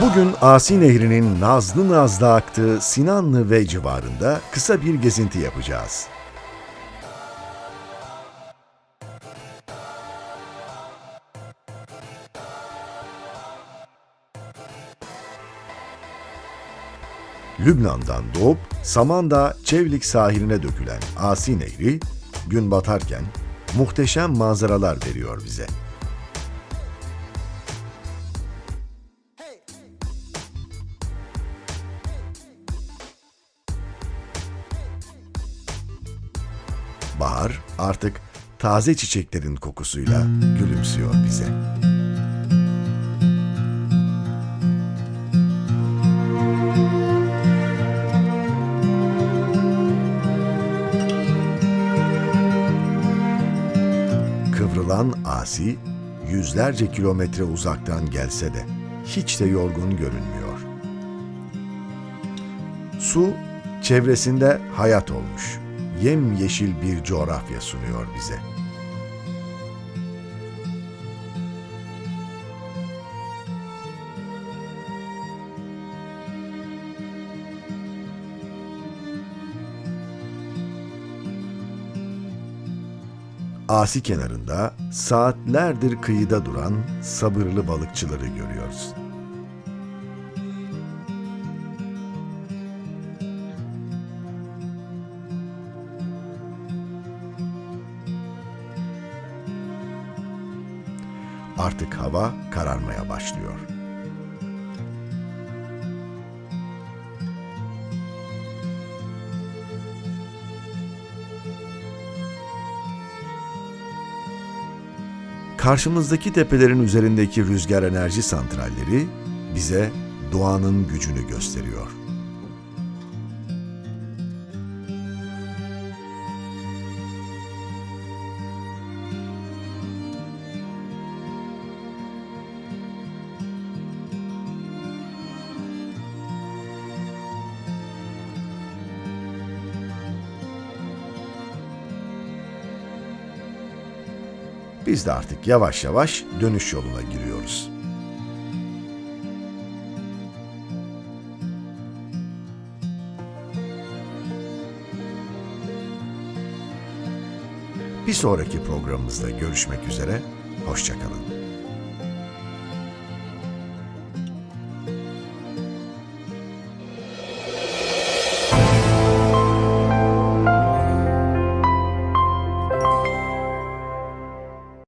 Bugün Asi Nehri'nin nazlı nazlı aktığı Sinanlı ve civarında kısa bir gezinti yapacağız. Lübnan'dan doğup Samandağ Çevlik sahiline dökülen Asi Nehri, gün batarken muhteşem manzaralar veriyor bize. Bahar artık taze çiçeklerin kokusuyla gülümsüyor bize. Kıvrılan asi yüzlerce kilometre uzaktan gelse de hiç de yorgun görünmüyor. Su çevresinde hayat olmuş, yemyeşil bir coğrafya sunuyor bize. Asi kenarında saatlerdir kıyıda duran sabırlı balıkçıları görüyoruz. Artık hava kararmaya başlıyor. Karşımızdaki tepelerin üzerindeki rüzgar enerji santralleri bize doğanın gücünü gösteriyor. Biz de artık yavaş yavaş dönüş yoluna giriyoruz. Bir sonraki programımızda görüşmek üzere, hoşçakalın.